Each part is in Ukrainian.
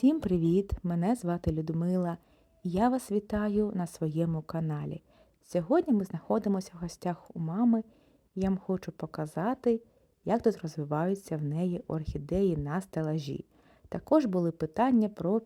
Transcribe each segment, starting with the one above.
Всім привіт! Мене звати Людмила і я вас вітаю на своєму каналі. Сьогодні ми знаходимося в гостях у мами і я вам хочу показати, як тут розвиваються в неї орхідеї на стелажі. Також були питання про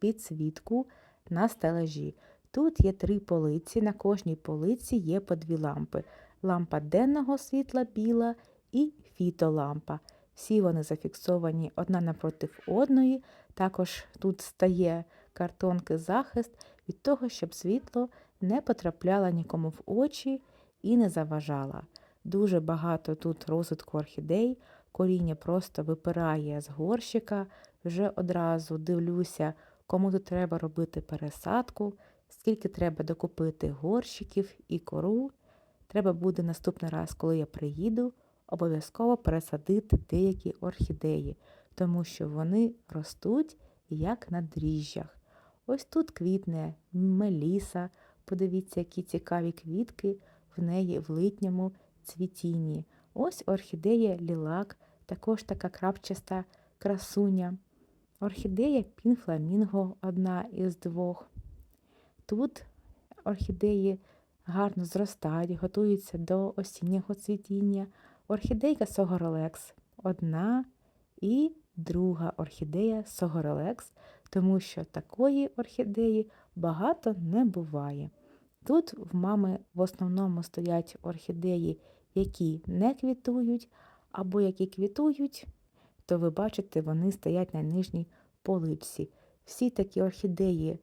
підсвітку на стелажі. Тут є три полиці, на кожній полиці є по дві лампи. Лампа денного світла біла і фітолампа. Всі вони зафіксовані одна напроти одної. Також тут стає картонки захист від того, щоб світло не потрапляло нікому в очі і не заважало. Дуже багато тут розвитку орхідей, коріння просто випирає з горщика. Вже одразу дивлюся, кому тут треба робити пересадку, скільки треба докупити горщиків і кору. Треба буде наступний раз, коли я приїду, обов'язково пересадити деякі орхідеї, тому що вони ростуть як на дріжджах. Ось тут квітне меліса. Подивіться, які цікаві квітки в неї в литньому цвітінні. Ось орхідея лілак, також така крапчаста красуня. Орхідея пінфламінго одна із двох. Тут орхідеї гарно зростають, готуються до осіннього цвітіння. Орхідейка Согоролекс одна і друга орхідея Согоролекс, тому що такої орхідеї багато не буває. Тут в мами в основному стоять орхідеї, які не квітують, або які квітують, то ви бачите, вони стоять на нижній поличці. Всі такі орхідеї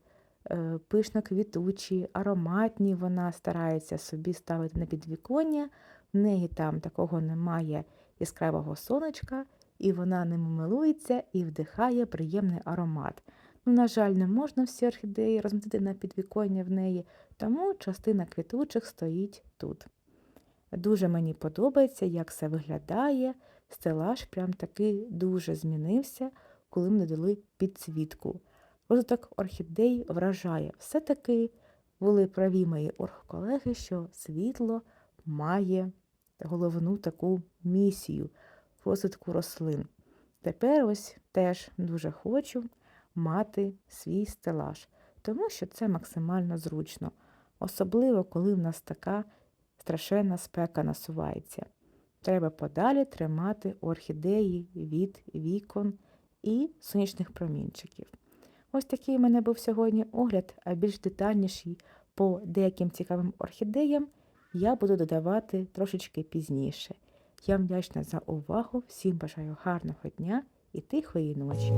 пишно квітучі, ароматні, вона старається собі ставити на підвіконня, в неї там такого немає яскравого сонечка, і вона ним милується і вдихає приємний аромат. Ну, На жаль, не можна всі орхідеї розмістити на підвіконня в неї, тому частина квітучих стоїть тут. Дуже мені подобається, як все виглядає. Стелаж прям таки дуже змінився, коли ми додали підсвітку. Розвиток орхідей вражає. Все-таки були праві мої оргколеги, що світло має головну таку місію розвитку рослин. Тепер ось теж дуже хочу мати свій стелаж, тому що це максимально зручно, особливо коли в нас така страшенна спека насувається. Треба подалі тримати орхідеї від вікон і сонячних промінчиків. Ось такий у мене був сьогодні огляд, а більш детальніший по деяким цікавим орхідеям я буду додавати трошечки пізніше. Я вдячна за увагу, всім бажаю гарного дня і тихої ночі.